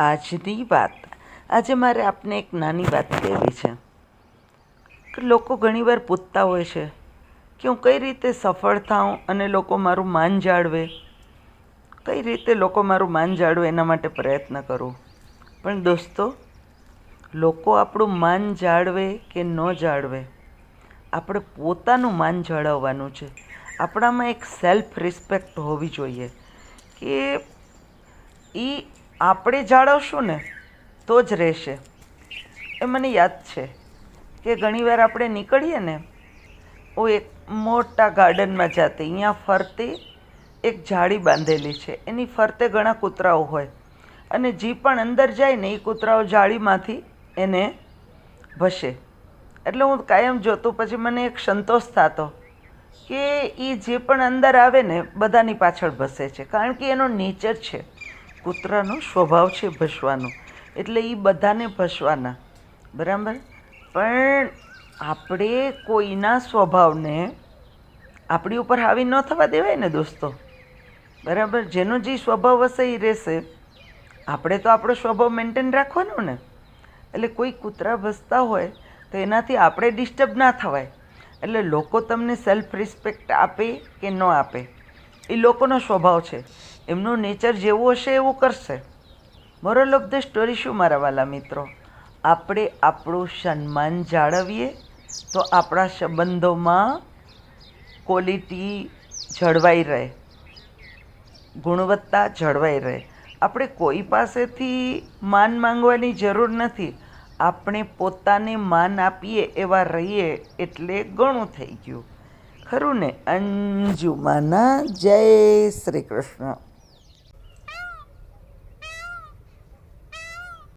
આજની વાત. આજે મારે આપને એક નાની વાત કહેવી છે. કે લોકો ઘણીવાર પૂછતા હોય છે કે હું કઈ રીતે સફળ થાઉં અને લોકો મારું માન જાળવે. કઈ રીતે લોકો મારું માન જાળવે એના માટે પ્રયત્ન કરું. પણ દોસ્તો, લોકો આપણું માન જાળવે કે ન જાળવે? આપણે પોતાનું માન જાળવવાનું છે. આપણામાં એક સેલ્ફ રિસ્પેક્ટ હોવી જોઈએ કે એ આપણે જાળવશું ને? તો જ રહેશે. એ મને યાદ છે કે ઘણીવાર આપણે નીકળીએ ને, હું એક મોટા ગાર્ડનમાં જાતી, અહીંયા ફરતી એક જાળી બાંધેલી છે. એની ફરતે ઘણા કૂતરાઓ હોય. અને જે પણ અંદર જાય ને, એ કૂતરાઓ જાળીમાંથી એને ભસે. એટલે હું કાયમ જોતું, પછી મને એક સંતોષ થતો કે એ જે પણ અંદર આવે ને, બધાની પાછળ ભસે છે. કારણ કે એનો નેચર છે. કૂતરાનો સ્વભાવ છે ભસવાનો. એટલે એ બધાને ભસવાના. બરાબર? પણ આપણે કોઈના સ્વભાવને આપણી ઉપર હાવી ન થવા દેવાય ને દોસ્તો. બરાબર? જેનો જે સ્વભાવ હશે એ રહેશે. આપણે તો આપણો સ્વભાવ મેન્ટેન રાખવાનો ને. એટલે કોઈ કૂતરા ભસતા હોય તો એનાથી આપણે ડિસ્ટર્બ ના થવાય. એટલે લોકો તમને સેલ્ફ રિસ્પેક્ટ આપે કે ન આપે? એ લોકોનો સ્વભાવ છે. એમનું નેચર જેવું હશે એવું કરશે. મોરલ ઓફ ધ સ્ટોરી શું મારા વાલા મિત્રો? આપણે આપણું સન્માન જાળવીએ તો આપણા સંબંધોમાં ક્વોલિટી જળવાઈ રહે. ગુણવત્તા જળવાઈ રહે. આપણે કોઈ પાસેથી માન માંગવાની જરૂર નથી. આપણે પોતાને માન આપીએ એવા રહીએ એટલે ઘણું થઈ ગયું. ખરું ને? અંજુમાના જય શ્રી કૃષ્ણ.